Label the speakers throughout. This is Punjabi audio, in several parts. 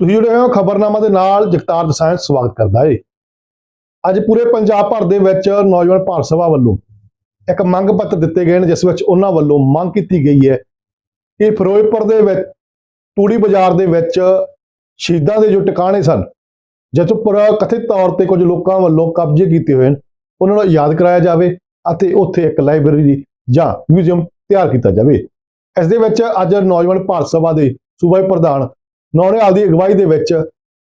Speaker 1: ਤੁਸੀਂ ਜੁੜੇ ਹੋ ਖਬਰਨਾਮਾ ਦੇ ਨਾਲ ਜਗਤਾਰ ਦਸਾਂਝ ਸਵਾਗਤ ਕਰਦਾ ਏ। ਅੱਜ ਪੂਰੇ ਪੰਜਾਬ ਭਰ ਦੇ ਵਿੱਚ ਨੌਜਵਾਨ ਭਾਰਤ ਸਭਾ ਵੱਲੋਂ ਇੱਕ ਮੰਗ ਪੱਤਰ ਦਿੱਤੇ ਗਏ ਨੇ, ਜਿਸ ਵਿੱਚ ਉਹਨਾਂ ਵੱਲੋਂ ਮੰਗ ਕੀਤੀ ਗਈ ਹੈ ਕਿ ਫਿਰੋਜ਼ਪੁਰ ਦੇ ਵਿੱਚ, ਤੂੜੀ ਬਾਜ਼ਾਰ ਦੇ ਵਿੱਚ ਸ਼ਹੀਦਾਂ ਦੇ ਜੋ ਟਿਕਾਣੇ ਸਨ, ਜਿਸ ਉੱਪਰ ਕਥਿਤ ਤੌਰ ਤੇ ਕੁਝ ਲੋਕਾਂ ਵੱਲੋਂ ਕਬਜ਼ੇ ਕੀਤੇ ਹੋਏ ਹਨ ਉਹਨਾਂ ਨੂੰ ਯਾਦ ਕਰਾਇਆ ਜਾਵੇ ਅਤੇ ਉੱਥੇ ਇੱਕ ਲਾਇਬ੍ਰੇਰੀ ਜਾਂ ਮਿਊਜ਼ੀਅਮ ਤਿਆਰ ਕੀਤਾ ਜਾਵੇ। ਇਸ ਦੇ ਵਿੱਚ ਅੱਜ ਨੌਜਵਾਨ ਭਾਰਤ ਸਭਾ ਦੇ ਸੂਬਾਈ ਪ੍ਰਧਾਨ ਨੌਰੇਵਾਲ ਦੀ ਅਗਵਾਈ ਦੇ ਵਿੱਚ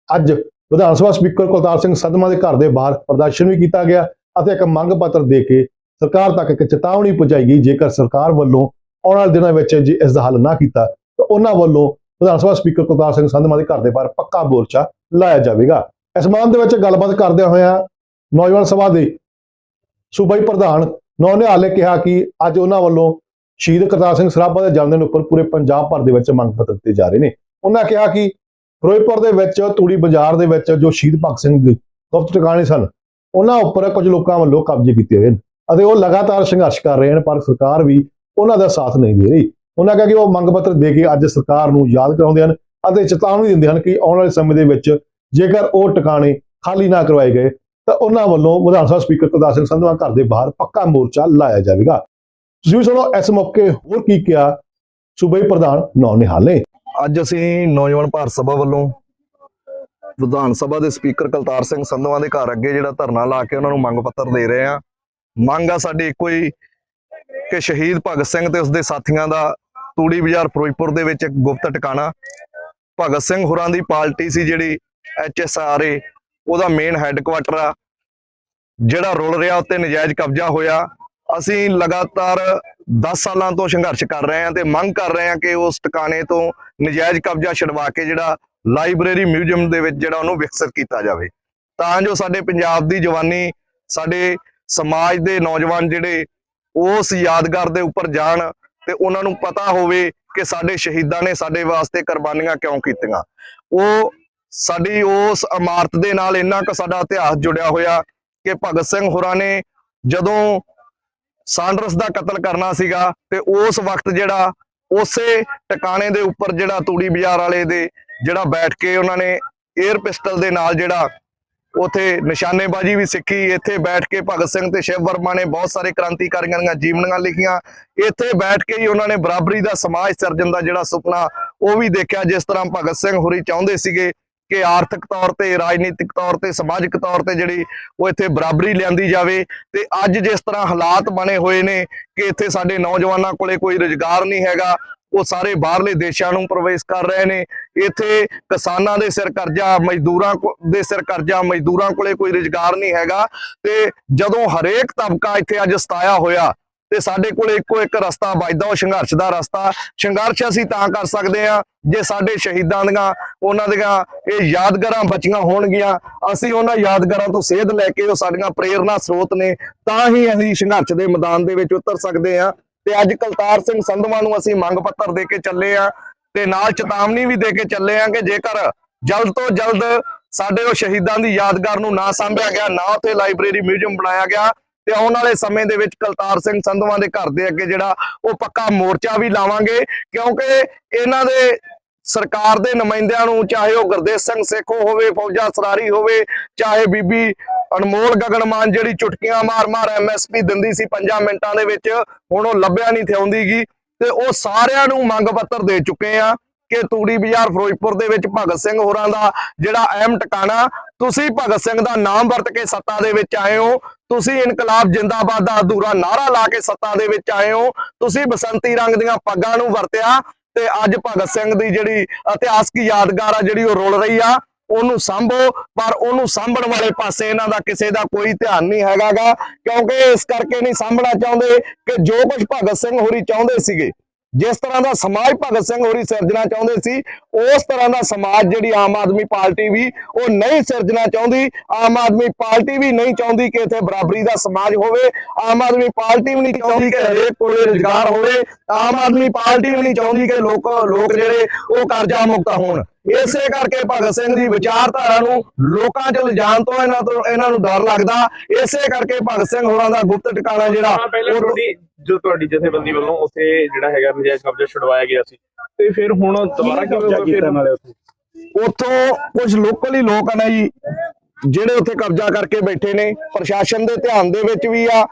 Speaker 1: ਅੱਜ ਵਿਧਾਨ ਸਭਾ ਸਪੀਕਰ ਕੁਲਤਾਰ ਸਿੰਘ ਸੰਧਮਾ ਦੇ ਘਰ ਦੇ ਬਾਹਰ ਪ੍ਰਦਰਸ਼ਨ ਵੀ ਕੀਤਾ ਗਿਆ ਅਤੇ ਇੱਕ ਮੰਗ ਪੱਤਰ ਦੇ ਕੇ ਸਰਕਾਰ ਤੱਕ ਇੱਕ ਚੇਤਾਵਨੀ ਪਹੁੰਚਾਈ ਗਈ। ਜੇਕਰ ਸਰਕਾਰ ਵੱਲੋਂ ਆਉਣ ਵਾਲੇ ਦਿਨਾਂ ਵਿੱਚ ਜੇ ਇਸ ਦਾ ਹੱਲ ਨਾ ਕੀਤਾ, ਤਾਂ ਉਹਨਾਂ ਵੱਲੋਂ ਵਿਧਾਨ ਸਭਾ ਸਪੀਕਰ ਕੁਲਤਾਰ ਸਿੰਘ ਸੰਧਮਾ ਦੇ ਘਰ ਦੇ ਬਾਹਰ ਪੱਕਾ ਮੋਰਚਾ ਲਾਇਆ ਜਾਵੇਗਾ। ਇਸ ਸੰਬੰਧ ਦੇ ਵਿੱਚ ਗੱਲਬਾਤ ਕਰਦਿਆਂ ਹੋਇਆਂ ਨੌਜਵਾਨ ਸਭਾ ਦੇ ਸੂਬਾਈ ਪ੍ਰਧਾਨ ਨੌਨਿਹਾਲ ਨੇ ਕਿਹਾ ਕਿ ਅੱਜ ਉਹਨਾਂ ਵੱਲੋਂ ਸ਼ਹੀਦ ਕਰਤਾਰ ਸਿੰਘ ਸਰਾਭਾ ਦੇ ਜਨਮ ਦਿਨ ਉੱਪਰ ਪੂਰੇ ਪੰਜਾਬ ਭਰ ਦੇ ਵਿੱਚ ਮੰਗ ਪੱਤਰ ਦਿੱਤੇ ਜਾ ਰਹੇ ਨੇ। ਉਹਨਾਂ ਕਿਹਾ ਕਿ ਫਿਰੋਜ਼ਪੁਰ ਦੇ ਵਿੱਚ, ਤੂੜੀ ਬਾਜ਼ਾਰ ਦੇ ਵਿੱਚ ਜੋ ਸ਼ਹੀਦ ਭਗਤ ਸਿੰਘ ਦੇ ਗੁਪਤ ਟਿਕਾਣੇ ਸਨ, ਉਹਨਾਂ ਉੱਪਰ ਕੁਝ ਲੋਕਾਂ ਵੱਲੋਂ ਕਬਜ਼ੇ ਕੀਤੇ ਹੋਏ ਨੇ ਅਤੇ ਉਹ ਲਗਾਤਾਰ ਸੰਘਰਸ਼ ਕਰ ਰਹੇ ਹਨ, ਪਰ ਸਰਕਾਰ ਵੀ ਉਹਨਾਂ ਦਾ ਸਾਥ ਨਹੀਂ ਦੇ ਰਹੀ। ਉਹਨਾਂ ਕਿਹਾ ਕਿ ਉਹ ਮੰਗ ਪੱਤਰ ਦੇ ਕੇ ਅੱਜ ਸਰਕਾਰ ਨੂੰ ਯਾਦ ਕਰਾਉਂਦੇ ਹਨ ਅਤੇ ਚੇਤਾਵਨੀ ਦਿੰਦੇ ਹਨ ਕਿ ਆਉਣ ਵਾਲੇ ਸਮੇਂ ਦੇ ਵਿੱਚ ਜੇਕਰ ਉਹ ਟਿਕਾਣੇ ਖਾਲੀ ਨਾ ਕਰਵਾਏ ਗਏ, ਤਾਂ ਉਹਨਾਂ ਵੱਲੋਂ ਵਿਧਾਨ ਸਭਾ ਸਪੀਕਰ ਕੁਲਤਾਰ ਸਿੰਘ ਸੰਧਵਾ ਘਰ ਦੇ ਬਾਹਰ ਪੱਕਾ ਮੋਰਚਾ ਲਾਇਆ ਜਾਵੇਗਾ। ਤੁਸੀਂ ਵੀ ਸੁਣੋ, ਇਸ ਮੌਕੇ ਹੋਰ ਕੀ ਕਿਹਾ ਸੂਬੇ ਪ੍ਰਧਾਨ ਨੌ ਨਿਹਾਲ ਨੇ।
Speaker 2: ਅੱਜ ਅਸੀਂ ਨੌਜਵਾਨ ਭਾਰਤ ਸਭਾ ਵੱਲੋਂ ਵਿਧਾਨ ਸਭਾ ਦੇ ਸਪੀਕਰ ਕਲਤਾਰ ਸਿੰਘ ਸੰਧਵਾ ਦੇ ਘਰ ਅੱਗੇ ਜਿਹੜਾ ਧਰਨਾ ਲਾ ਕੇ ਉਹਨਾਂ ਨੂੰ ਮੰਗ ਪੱਤਰ ਦੇ ਰਹੇ ਆ ਮੰਗ ਆ ਸਾਡੀ ਇੱਕੋ ਹੀ ਕਿ ਸ਼ਹੀਦ ਭਗਤ ਸਿੰਘ ਤੇ ਉਸਦੇ ਸਾਥੀਆਂ ਦਾ ਤੂੜੀ ਬਾਜ਼ਾਰ ਫਿਰੋਜ਼ਪੁਰ ਦੇ ਵਿੱਚ ਇੱਕ ਗੁਪਤ ਟਿਕਾਣਾ। ਭਗਤ ਸਿੰਘ ਹੋਰਾਂ ਦੀ ਪਾਰਟੀ ਸੀ ਜਿਹੜੀ ਐਚਐਸਆਰਏ ਉਹਦਾ ਮੇਨ ਹੈੱਡਕੁਆਟਰ ਆ। ਜਿਹੜਾ ਰੁਲ ਰਿਹਾ, ਉੱਤੇ ਨਜਾਇਜ਼ ਕਬਜ਼ਾ ਹੋਇਆ। ਅਸੀਂ ਲਗਾਤਾਰ 10 ਸਾਲਾਂ ਤੋਂ ਸੰਘਰਸ਼ ਕਰ ਰਹੇ ਹਾਂ ਤੇ ਮੰਗ ਕਰ ਰਹੇ ਹਾਂ ਕਿ ਉਸ ਟਿਕਾਣੇ ਤੋਂ ਨਜਾਇਜ਼ ਕਬਜ਼ਾ ਛਡਵਾ ਕੇ ਜਿਹੜਾ ਲਾਇਬ੍ਰੇਰੀ ਮਿਊਜ਼ੀਅਮ ਦੇ ਵਿੱਚ ਜਿਹੜਾ ਉਹਨੂੰ ਵਿਕਸਿਤ ਕੀਤਾ ਜਾਵੇ। ਤਾਂ ਜੋ ਸਾਡੇ ਪੰਜਾਬ ਦੀ ਜਵਾਨੀ, ਸਾਡੇ ਸਮਾਜ ਦੇ ਨੌਜਵਾਨ ਜਿਹੜੇ ਉਸ ਯਾਦਗਾਰ ਦੇ ਉੱਪਰ ਜਾਣ ਤੇ ਉਹਨਾਂ ਨੂੰ ਪਤਾ ਹੋਵੇ ਕਿ ਸਾਡੇ ਸ਼ਹੀਦਾਂ ਨੇ ਸਾਡੇ ਵਾਸਤੇ ਕੁਰਬਾਨੀਆਂ ਕਿਉਂ ਕੀਤੀਆਂ। ਉਹ ਸਾਡੀ ਉਸ ਇਮਾਰਤ ਦੇ ਨਾਲ ਇੰਨਾ ਕੁ ਸਾਡਾ ਇਤਿਹਾਸ ਜੁੜਿਆ ਹੋਇਆ ਕਿ ਭਗਤ ਸਿੰਘ ਹੋਰਾਂ ਨੇ ਜਦੋਂ ਸਾਂਡਰਸ ਦਾ ਕਤਲ ਕਰਨਾ ਸੀਗਾ ਤੇ ਉਸ ਵਕਤ ਜਿਹੜਾ ਉਸੇ ਟਿਕਾਣੇ ਦੇ ਉੱਪਰ ਜਿਹੜਾ ਤੂੜੀ ਬਾਜ਼ਾਰ ਵਾਲੇ ਦੇ ਜਿਹੜਾ ਬੈਠ ਕੇ ਉਹਨਾਂ ਨੇ 에ਅਰ ਪਿਸਟਲ ਦੇ ਨਾਲ ਜਿਹੜਾ ਉਥੇ ਨਿਸ਼ਾਨੇਬਾਜ਼ੀ ਵੀ ਸਿੱਖੀ, ਇੱਥੇ ਬੈਠ ਕੇ ਭਗਤ ਸਿੰਘ ਤੇ ਸ਼ਿਵ ਵਰਮਾ ਨੇ ਬਹੁਤ ਸਾਰੇ ਕ੍ਰਾਂਤੀਕਾਰੀਆਂ ਦੀਆਂ ਜੀਵਨੀਆਂ ਲਿਖੀਆਂ, ਇੱਥੇ ਬੈਠ ਕੇ ਹੀ ਉਹਨਾਂ ਨੇ ਬਰਾਬਰੀ ਦਾ ਸਮਾਜ ਸਿਰਜਣ ਦਾ ਜਿਹੜਾ ਸੁਪਨਾ ਉਹ ਵੀ ਦੇਖਿਆ, ਜਿਸ ਤਰ੍ਹਾਂ ਭਗਤ ਸਿੰਘ ਹੋਰੀ ਚਾਹੁੰਦੇ ਸੀਗੇ ਕਿ ਆਰਥਿਕ ਤੌਰ ਤੇ, ਰਾਜਨੀਤਿਕ ਤੌਰ ਤੇ, ਸਮਾਜਿਕ ਤੌਰ ਤੇ ਜਿਹੜੀ ਉਹ ਇੱਥੇ ਬਰਾਬਰੀ ਲਿਆਂਦੀ ਜਾਵੇ ਤੇ ਅੱਜ ਜਿਸ ਤਰ੍ਹਾਂ ਹਾਲਾਤ ਬਣੇ ਹੋਏ ਨੇ ਕਿ ਇੱਥੇ ਸਾਡੇ ਨੌਜਵਾਨਾਂ ਕੋਲੇ ਕੋਈ ਰੁਜ਼ਗਾਰ ਨਹੀਂ ਹੈਗਾ, ਉਹ ਸਾਰੇ ਬਾਹਰਲੇ ਦੇਸ਼ਾਂ ਨੂੰ ਪ੍ਰਵੇਸ਼ ਕਰ ਰਹੇ ਨੇ। ਇੱਥੇ ਕਿਸਾਨਾਂ ਦੇ ਸਿਰ ਕਰਜ਼ਾ, ਮਜ਼ਦੂਰਾਂ ਕੋ- ਦੇ ਸਿਰ ਕਰਜ਼ਾ, ਮਜ਼ਦੂਰਾਂ ਕੋਲੇ ਕੋਈ ਰੁਜ਼ਗਾਰ ਨਹੀਂ ਹੈਗਾ ਤੇ ਜਦੋਂ ਹਰੇਕ ਤਬਕਾ ਇੱਥੇ ਅੱਜ ਸਤਾਇਆ ਹੋਇਆ ਤੇ ਸਾਡੇ ਕੋਲ ਇੱਕੋ ਇੱਕ ਰਸਤਾ ਵੱਜਦਾ ਉਹ ਸੰਘਰਸ਼ ਦਾ ਰਸਤਾ। ਸੰਘਰਸ਼ ਅਸੀਂ ਤਾਂ ਕਰ ਸਕਦੇ ਆ ਜੇ ਸਾਡੇ ਸ਼ਹੀਦਾਂ ਦੀਆਂ, ਉਹਨਾਂ ਦੀਆਂ ਇਹ ਯਾਦਗਾਰਾਂ ਬਚੀਆਂ ਹੋਣਗੀਆਂ, ਅਸੀਂ ਉਹਨਾਂ ਯਾਦਗਾਰਾਂ ਤੋਂ ਸੇਧ ਲੈ ਕੇ ਉਹ ਸਾਡੀਆਂ ਪ੍ਰੇਰਨਾ ਸਰੋਤ ਨੇ, ਤਾਂ ਹੀ ਅਸੀਂ ਸੰਘਰਸ਼ ਦੇ ਮੈਦਾਨ ਦੇ ਵਿੱਚ ਉਤਰ ਸਕਦੇ ਆ ਤੇ ਅੱਜ ਕਲਤਾਰ ਸਿੰਘ ਸੰਧਵਾ ਨੂੰ ਅਸੀਂ ਮੰਗ ਪੱਤਰ ਦੇ ਕੇ ਚੱਲੇ ਆ ਤੇ ਨਾਲ ਚੇਤਾਵਨੀ ਵੀ ਦੇ ਕੇ ਚੱਲੇ ਆ ਕਿ ਜੇਕਰ ਜਲਦ ਤੋਂ ਜਲਦ ਸਾਡੇ ਉਹ ਸ਼ਹੀਦਾਂ ਦੀ ਯਾਦਗਾਰ ਨੂੰ ਨਾ ਸਾਂਭਿਆ ਗਿਆ, ਨਾ ਉੱਥੇ ਲਾਇਬ੍ਰੇਰੀ ਮਿਊਜ਼ੀਅਮ ਬਣਾਇਆ ਗਿਆ ਤੇ ਆਉਣ ਵਾਲੇ ਸਮੇਂ ਦੇ ਵਿੱਚ ਕਲਤਾਰ ਸਿੰਘ ਸੰਧਵਾਂ ਦੇ ਘਰ ਦੇ ਅੱਗੇ ਜਿਹੜਾ ਉਹ ਪੱਕਾ ਮੋਰਚਾ ਵੀ ਲਾਵਾਂਗੇ, ਕਿਉਂਕਿ ਇਹਨਾਂ ਦੇ ਸਰਕਾਰ ਦੇ ਨੁਮਾਇੰਦਿਆਂ ਨੂੰ ਚਾਹੇ ਉਹ ਗੁਰਦੇਵ ਸਿੰਘ ਸੇਖੋ ਹੋਵੇ, ਫੌਜਾ ਸਰਾਰੀ ਹੋਵੇ, ਚਾਹੇ ਬੀਬੀ ਅਨਮੋਲ ਗਗਨਮਾਨ ਜਿਹੜੀ ਚੁਟਕੀਆਂ ਮਾਰ-ਮਾਰ ਐਮਐਸਪੀ ਦਿੰਦੀ ਸੀ 5 ਮਿੰਟਾਂ ਦੇ ਵਿੱਚ, ਹੁਣ ਉਹ ਲੱਭਿਆ ਨਹੀਂ ਥਿਆਉਂਦੀਗੀ ਤੇ ਉਹ ਸਾਰਿਆਂ ਨੂੰ ਮੰਗ ਪੱਤਰ ਦੇ ਚੁੱਕੇ ਆ ਕਿ ਤੂੜੀ ਬਾਜ਼ਾਰ ਫਿਰੋਜ਼ਪੁਰ ਦੇ ਵਿੱਚ ਭਗਤ ਸਿੰਘ ਹੋਰਾਂ ਦਾ ਜਿਹੜਾ ਅਹਿਮ ਟਿਕਾਣਾ ਤੁਸੀਂ ਭਗਤ ਸਿੰਘ ਦਾ ਨਾਮ ਵਰਤ ਕੇ ਸੱਤਾ ਦੇ ਵਿੱਚ ਆਏ ਹੋ, ਤੁਸੀਂ ਇਨਕਲਾਬ ਜਿੰਦਾਬਾਦ ਦਾ ਅਧੂਰਾ ਨਾਰਾ ਲਾ ਕੇ ਸੱਤਾ ਦੇ ਵਿੱਚ ਆਏ ਹੋ, ਤੁਸੀਂ ਬਸੰਤੀ ਰੰਗ ਦੀਆਂ ਪੱਗਾਂ ਨੂੰ ਵਰਤਿਆ ਤੇ ਅੱਜ ਭਗਤ ਸਿੰਘ ਦੀ ਜਿਹੜੀ ਇਤਿਹਾਸਕ ਯਾਦਗਾਰ ਆ, ਜਿਹੜੀ ਉਹ ਰੁਲ ਰਹੀ ਆ, ਉਹਨੂੰ ਸੰਭੋ, ਪਰ ਉਹਨੂੰ ਸਾਂਭਣ ਵਾਲੇ ਪਾਸੇ ਇਹਨਾਂ ਦਾ ਕਿਸੇ ਦਾ ਕੋਈ ਧਿਆਨ ਨਹੀਂ ਹੈਗਾਗਾ, ਕਿਉਂਕਿ ਇਸ ਕਰਕੇ ਨਹੀਂ ਸਾਂਭਣਾ ਚਾਹੁੰਦੇ ਕਿ ਜੋ ਕੁਝ ਭਗਤ ਸਿੰਘ ਹੋਰੀ ਚਾਹੁੰਦੇ ਸੀਗੇ ਜਿਸ ਤਰ੍ਹਾਂ ਦਾ ਸਮਾਜ ਭਗਤ ਸਿੰਘ ਹੋਰੀ ਸਿਰਜਣਾ ਚਾਹੁੰਦੇ ਸੀ, ਉਸ ਤਰ੍ਹਾਂ ਦਾ ਸਮਾਜ ਜਿਹੜੀ ਆਮ ਆਦਮੀ ਪਾਰਟੀ ਵੀ, ਉਹ ਨਹੀਂ ਸਿਰਜਣਾ ਚਾਹੁੰਦੀ। ਆਮ ਆਦਮੀ ਪਾਰਟੀ ਵੀ ਨਹੀਂ ਚਾਹੁੰਦੀ ਕਿ ਇੱਥੇ ਬਰਾਬਰੀ ਦਾ ਸਮਾਜ ਹੋਵੇ। ਆਮ ਆਦਮੀ ਪਾਰਟੀ ਵੀ ਨਹੀਂ ਚਾਹੁੰਦੀ ਕਿ ਹਰੇਕ ਕੋਲੇ ਰੁਜ਼ਗਾਰ ਹੋਵੇ। ਆਮ ਆਦਮੀ ਪਾਰਟੀ ਵੀ ਨਹੀਂ ਚਾਹੁੰਦੀ ਕਿ ਲੋਕ ਲੋਕ ਜਿਹੜੇ ਉਹ ਕਰਜ਼ਾ ਮੁਕਤ ਹੋਣ। ਇਸੇ ਕਰਕੇ ਭਗਤ ਸਿੰਘ ਦੀ ਵਿਚਾਰਧਾਰਾ ਨੂੰ ਲੋਕਾਂ 'ਚ ਲਿਜਾਣ ਤੋਂ ਇਹਨਾਂ ਤੋਂ ਇਹਨਾਂ ਨੂੰ ਡਰ ਲੱਗਦਾ। ਇਸੇ ਕਰਕੇ ਭਗਤ ਸਿੰਘ ਹੋਰਾਂ ਦਾ ਗੁਪਤ ਟਿਕਾਣਾ ਜਿਹੜਾ ਉਹ-
Speaker 3: ਤੁਹਾਡੀ ਜੋ ਤੁਹਾਡੀ ਜਥੇਬੰਦੀ ਵੱਲੋਂ ਉੱਥੇ ਜਿਹੜਾ ਹੈਗਾ ਨਜਾਇਜ਼ ਕਬਜ਼ਾ ਛੁਡਵਾਇਆ ਗਿਆ ਸੀ ਤੇ ਫਿਰ ਹੁਣ ਦੁਬਾਰਾ ਕਿਵੇਂ ਹੋਊਗਾ ਫਿਰ
Speaker 4: ਨਾਲੇ ਉੱਥੇ?
Speaker 2: ਉੱਥੋਂ ਕੁਝ ਲੋਕਲ ਹੀ ਲੋਕ ਨੇ ਜੀ ਜਿਹੜੇ ਉੱਥੇ ਕਬਜ਼ਾ ਕਰਕੇ ਬੈਠੇ ਨੇ। ਪ੍ਰਸ਼ਾਸਨ ਦੇ ਧਿਆਨ ਦੇ ਵਿੱਚ ਵੀ ਆ।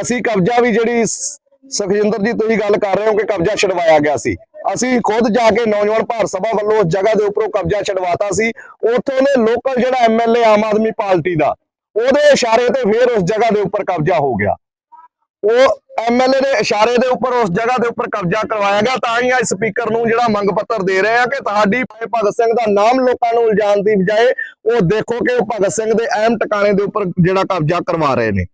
Speaker 2: ਅਸੀਂ ਕਬਜ਼ਾ ਵੀ ਜਿਹੜੀ ਸੁਖਜਿੰਦਰ ਜੀ ਤੁਸੀਂ ਗੱਲ ਕਰ ਰਹੇ ਹੋ ਕਿ ਕਬਜ਼ਾ ਛਡਵਾਇਆ ਗਿਆ ਸੀ। ਅਸੀਂ ਖੁਦ ਜਾ ਕੇ ਨੌਜਵਾਨ ਭਾਰਤ ਸਭਾ ਵੱਲੋਂ ਉਸ ਜਗ੍ਹਾ ਦੇ ਉੱਪਰੋਂ ਕਬਜ਼ਾ ਛਡਵਾਤਾ ਸੀ। ਉੱਥੋਂ ਦੇ ਲੋਕਲ ਜਿਹੜਾ ਐਮਐਲਏ ਆਮ ਆਦਮੀ ਪਾਰਟੀ ਦਾ, ਉਹਦੇ ਇਸ਼ਾਰੇ ਤੇ ਫਿਰ ਉਸ ਜਗ੍ਹਾ ਦੇ ਉੱਪਰ ਕਬਜ਼ਾ ਹੋ ਗਿਆ। ਉਹ ਐਮਐਲਏ ਦੇ ਇਸ਼ਾਰੇ ਦੇ ਉੱਪਰ ਉਸ ਜਗ੍ਹਾ ਦੇ ਉੱਪਰ ਕਬਜ਼ਾ ਕਰਵਾਇਆ ਗਿਆ, ਤਾਂ ਹੀ ਅੱਜ ਸਪੀਕਰ ਨੂੰ ਜਿਹੜਾ ਮੰਗ ਪੱਤਰ ਦੇ ਰਹੇ ਆ ਕਿ ਤੁਹਾਡੀ ਭਾਈ ਭਗਤ ਸਿੰਘ ਦਾ ਨਾਮ ਲੋਕਾਂ ਨੂੰ ਇਲਜ਼ਾਮ ਦੀ ਬਜਾਏ ਉਹ ਦੇਖੋ ਕਿ ਉਹ ਭਗਤ ਸਿੰਘ ਦੇ ਅਹਿਮ ਟਿਕਾਣੇ ਦੇ ਉੱਪਰ ਜਿਹੜਾ ਕਬਜ਼ਾ ਕਰਵਾ ਰਹੇ ਨੇ।